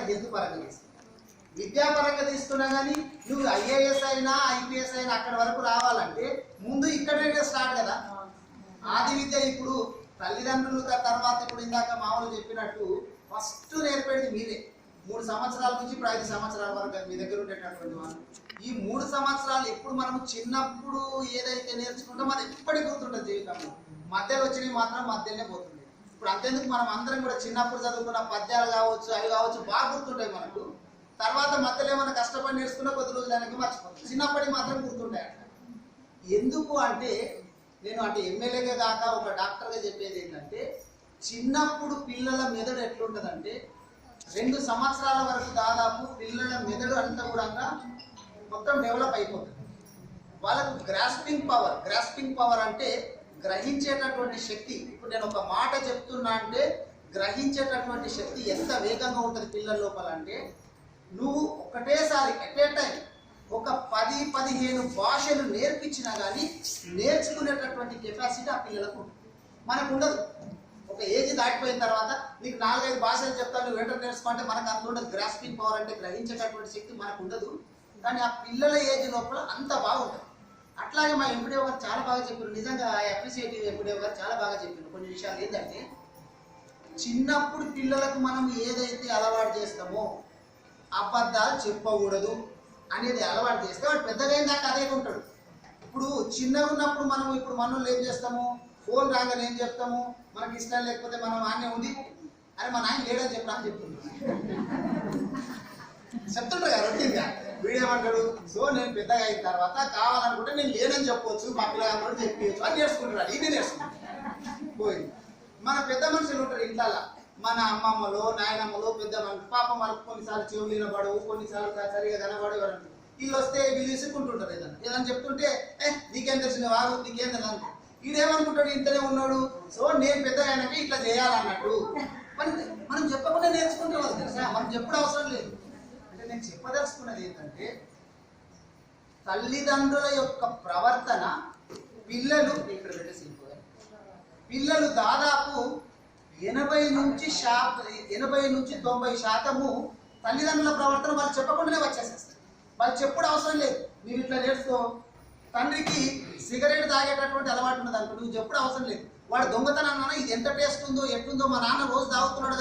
ఇక్కడనే హెల్త్ పరంగా తీసుకున్నా. విద్యాపరంగా తీసుకున్నా కానీ నువ్వు ఐఏఎస్ అయినా ఐపీఎస్ అయినా అక్కడి వరకు రావాలంటే ముందు ఇక్కడనే స్టార్ట్ కదా. ఆది విద్య ఇప్పుడు తల్లిదండ్రులు తర్వాత ఇప్పుడు ఇందాక మామూలు చెప్పినట్టు ఫస్ట్ నేర్పేది మీరే. మూడు సంవత్సరాల నుంచి ఇప్పుడు ఐదు సంవత్సరాల వరకు మీ దగ్గర ఉండేటటువంటి వాళ్ళు. ఈ మూడు సంవత్సరాలు ఎప్పుడు మనం చిన్నప్పుడు ఏదైతే నేర్చుకుంటామో అది ఎప్పటికీ గుర్తుంటుంది జీవితంలో. మధ్యలో వచ్చినవి మాత్రం మధ్యలోనే పోతుంది ఇప్పుడు అంతేందుకు మనం అందరం కూడా చిన్నప్పుడు చదువుకున్న పద్యాలు కావచ్చు అవి కావచ్చు బాగా గుర్తుంటాయి మనకు. తర్వాత మధ్యలో ఏమైనా కష్టపడి నేర్చుకున్న కొద్ది రోజులు వెనక్కి మర్చిపోతాం. చిన్నప్పటికి మాత్రం గుర్తుంటాయి అంట ఎందుకు అంటే నేను అంటే ఎమ్మెల్యేగా కాక ఒక డాక్టర్గా చెప్పేది ఏంటంటే చిన్నప్పుడు పిల్లల మెదడు ఎట్లుంటుందంటే రెండు సంవత్సరాల వరకు దాదాపు పిల్లల మెదడు అంతా కూడా మొత్తం డెవలప్ అయిపోతుంది. వాళ్ళకు గ్రాస్పింగ్ పవర్ గ్రాస్పింగ్ పవర్ అంటే గ్రహించేటటువంటి శక్తి. ఇప్పుడు నేను ఒక మాట చెప్తున్నా అంటే గ్రహించేటటువంటి శక్తి ఎంత వేగంగా ఉంటుంది పిల్లల లోపల అంటే నువ్వు ఒకటేసారి ఎట్ ఏ టైం ఒక పది పదిహేను భాషలు నేర్పించినా కానీ నేర్చుకునేటటువంటి కెపాసిటీ ఆ పిల్లలకు ఉంటుంది మనకు ఉండదు. ఒక ఏజ్ దాటిపోయిన తర్వాత నీకు నాలుగైదు భాషలు చెప్తాను నువ్వు వెంటనే నేర్చుకుంటే మనకు అంత ఉండదు. గ్రాస్పింగ్ పవర్ అంటే గ్రహించేటటువంటి శక్తి మనకు ఉండదు. కానీ ఆ పిల్లల ఏజ్ లోపల అంత బాగుంటుంది. అట్లాగే మా ఎంపీడీఓ గారు చాలా బాగా చెప్పారు. నిజంగా అప్రిసియేటివ్ ఎంపీడీఓ గారు చాలా బాగా చెప్పారు. కొన్ని విషయాలు ఏంటంటే చిన్నప్పుడు పిల్లలకు మనం ఏదైతే అలవాటు చేస్తామో అబద్ధాలు చెప్పకూడదు అనేది అలవాటు చేస్తే వాడు పెద్దగా దాకా అదే ఉంటాడు ఇప్పుడు చిన్నగా ఉన్నప్పుడు మనం ఇప్పుడు మనలో ఏం చేస్తాము? ఫోన్ రాగానే ఏం చెప్తాము? మనకి ఇష్టం లేకపోతే మనం ఆనే ఉంది. అని మా నాయన లేడని చెప్పడానికి అని చెప్తుంటారు కదా రొటీన్గా వీడేమంటాడు సో నేను పెద్దగా అయిన తర్వాత కావాలనుకుంటే నేను లేనని చెప్పొచ్చు మా పిల్లగా కూడా చెప్పవచ్చు అని నేర్చుకుంటున్నాడు. ఇది నేర్చుకుంటాడు. పోయింది మన పెద్ద మనుషులు ఉంటారు ఇంట్లో మన అమ్మమ్మలో నాయనమ్మలో పెద్ద మనుషులు. పాపం వాళ్ళకి కొన్నిసార్లు చెవులు వినబడవు కొన్నిసార్లు సరిగా కనబడవు వీళ్ళు వస్తే వీళ్ళు ఇసుకుంటుంటారు ఏదన్నా ఏదన్నా చెప్తుంటే ఏ నీకేం తెలిసిన వారు నీకేం తెలియదు అంటారు. ఈడేమనుకుంటాడు ఇంతనే ఉన్నాడు. సో నేను పెద్దగా అయినాక ఇట్లా చేయాలన్నట్టు. మనం చెప్పకుండా నేర్చుకుంటే వాళ్ళు తెలుసా? మనం చెప్పడం అవసరం లేదు. నేను చెప్పదలుచుకున్నది ఏంటంటే తల్లిదండ్రుల యొక్క ప్రవర్తన పిల్లలు ఇక్కడ పిల్లలు దాదాపు ఎనభై నుంచి శాత ఎనభై నుంచి తొంభై శాతము తల్లిదండ్రుల ప్రవర్తన వాళ్ళు చెప్పకుండానే వచ్చేసేస్తారు. వాళ్ళు చెప్పుడు అవసరం లేదు. మీరు ఇట్లా నేర్చుకో. తండ్రికి సిగరెట్ తాగేటటువంటి అలవాటు ఉన్నది అనుకో. నువ్వు చెప్పుడు అవసరం లేదు. వాడు దొంగతనం ఇది ఎంత టేస్ట్ ఉందో ఎట్లుందో మా నాన్న రోజు తాగుతున్నాడు కదా